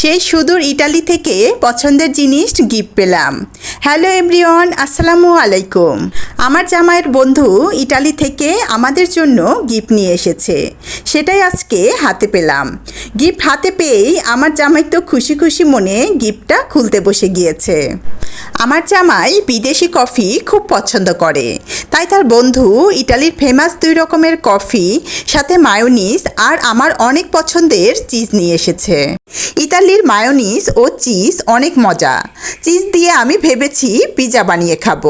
সেই সুদূর ইটালি থেকে পছন্দের জিনিস গিফট পেলাম। হ্যালো এভরিওয়ান, আসসালামু আলাইকুম। আমার জামাইয়ের বন্ধু ইটালি থেকে আমাদের জন্য গিফট নিয়ে এসেছে। সেটাই আজকে হাতে পেলাম। গিফট হাতে পেয়েই আমার জামাই তো খুশি খুশি মনে গিফটটা খুলতে বসে গিয়েছে। আমার জামাই বিদেশি কফি খুব পছন্দ করে। তাই তার বন্ধু ইটালির ফেমাস দুই রকমের কফি, সাথে মায়োনিজ আর আমার অনেক পছন্দের চিজ নিয়ে এসেছে। ইতালির মায়োনিজ ও চিজ অনেক মজা। চিজ দিয়ে আমি ভেবেছি পিজা বানিয়ে খাব।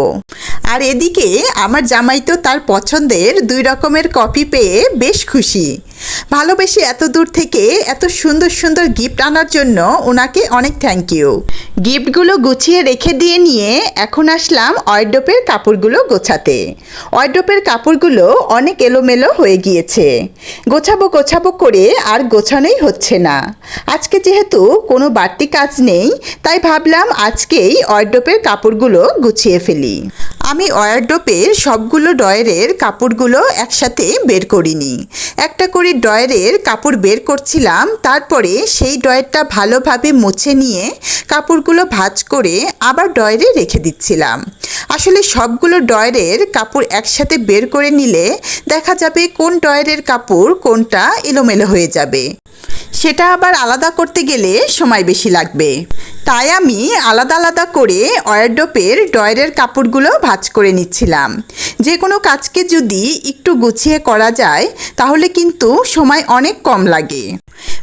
আর এদিকে আমার জামাই তো তার পছন্দের দুই রকমের কফি পেয়ে বেশ খুশি। ভালোবেসে এত দূর থেকে এত সুন্দর সুন্দর গিফট আনার জন্য ওনাকে অনেক থ্যাংক ইউ গিফটগুলো গুছিয়ে রেখে দিয়ে নিয়ে এখন আসলাম অয়ডোপের কাপড়গুলো গোছাতে। অয়ডোপের কাপড়গুলো অনেক এলোমেলো হয়ে গিয়েছে। গোছাবো গোছাবো করে আর গোছানোই হচ্ছে না। আজকে যেহেতু কোনো বাড়তি কাজ নেই, তাই ভাবলাম আজকেই অয়ডোপের কাপড়গুলো গুছিয়ে ফেলি। আমি ওয়ারড্রোপের সবগুলো ডয়ারের কাপড়গুলো একসাথে বের করিনি। একটা করে ডয়ারের কাপড় বের করছিলাম, তারপরে সেই ডয়ারটা ভালোভাবে মুছে নিয়ে কাপড়গুলো ভাঁজ করে আবার ডয়ারে রেখে দিচ্ছিলাম। আসলে সবগুলো ডয়ারের কাপড় একসাথে বের করে নিলে দেখা যাবে কোন ডয়ারের কাপড় কোনটা এলোমেলো হয়ে যাবে। সেটা আবার আলাদা করতে গেলে সময় বেশি লাগবে। তাই আমি আলাদা আলাদা করে ওয়ারডোপের ডয়ারের কাপড়গুলো ভাঁজ করে নিচ্ছিলাম। যে কোনো কাজকে যদি একটু গুছিয়ে করা যায়, তাহলে কিন্তু সময় অনেক কম লাগে।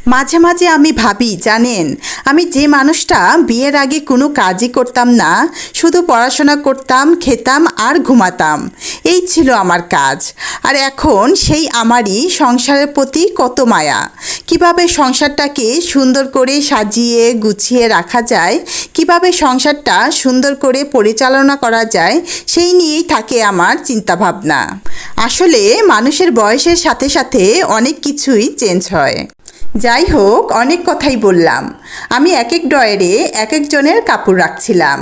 মাঝে মাঝে আমি ভাবি, জানেন, আমি যে মানুষটা বিয়ের আগে কোনো কাজই করতাম না, শুধু পড়াশোনা করতাম, খেতাম আর ঘুমাতাম। এই ছিল আমার কাজ। আর এখন সেই আমারই সংসারের প্রতি কত মায়া। কীভাবে সংসারটাকে সুন্দর করে সাজিয়ে গুছিয়ে রাখা যায়, কীভাবে সংসারটা সুন্দর করে পরিচালনা করা যায়, সেই নিয়েই থাকে আমার চিন্তাভাবনা। আসলে মানুষের বয়সের সাথে সাথে অনেক কিছুই চেঞ্জ হয়। যাই হোক অনেক কথাই বললাম। আমি এক এক ডয়ারে এক একজনের কাপড় রাখছিলাম।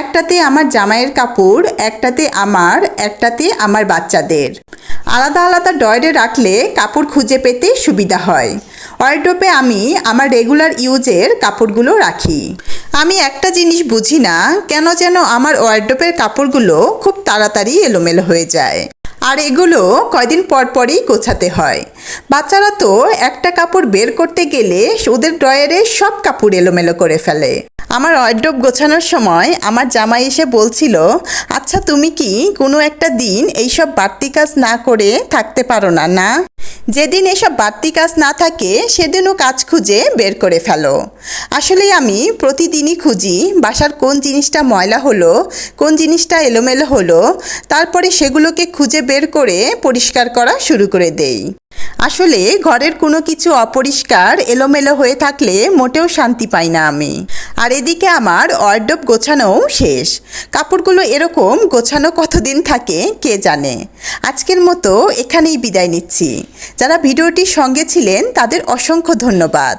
একটাতে আমার জামাইয়ের কাপড়, একটাতে আমার একটাতে আমার বাচ্চাদের। আলাদা আলাদা ডয়ারে রাখলে কাপড় খুঁজে পেতে সুবিধা হয়। ওয়ার্ড্রোপে আমি আমার রেগুলার ইউজের কাপড়গুলো রাখি। আমি একটা জিনিস বুঝি না, কেন যেন আমার ওয়ার্ড্রোপের কাপড়গুলো খুব তাড়াতাড়ি এলোমেলো হয়ে যায়। আর এগুলো কয়দিন পর পরই গোছাতে হয়। বাচ্চারা তো একটা কাপড় বের করতে গেলে ওদের ড্রয়ারে সব কাপড় এলোমেলো করে ফেলে। আমার ওয়ার্ড্রোপ গোছানোর সময় আমার জামাই এসে বলছিল আচ্ছা তুমি কি কোনো একটা দিন এইসব বাড়তি কাজ না করে থাকতে পারো না না? যেদিন এসব বাড়তি কাজ না থাকে, সেদিনও কাজ খুঁজে বের করে ফেলো। আসলে আমি প্রতিদিনই খুঁজি বাসার কোন জিনিসটা ময়লা হলো, কোন জিনিসটা এলোমেলো হলো, তারপরে সেগুলোকে খুঁজে বের করে পরিষ্কার করা শুরু করে দেই। আসলে ঘরের কোনো কিছু অপরিষ্কার, এলোমেলো হয়ে থাকলে মোটেও শান্তি পাই না আমি। আর এদিকে আমার ওয়ার্ডব গোছানোও শেষ। কাপড়গুলো এরকম গোছানো কতদিন থাকে, কে জানে? আজকের মতো এখানেই বিদায় নিচ্ছি। যারা ভিডিওটির সঙ্গে ছিলেন তাদের অসংখ্য ধন্যবাদ।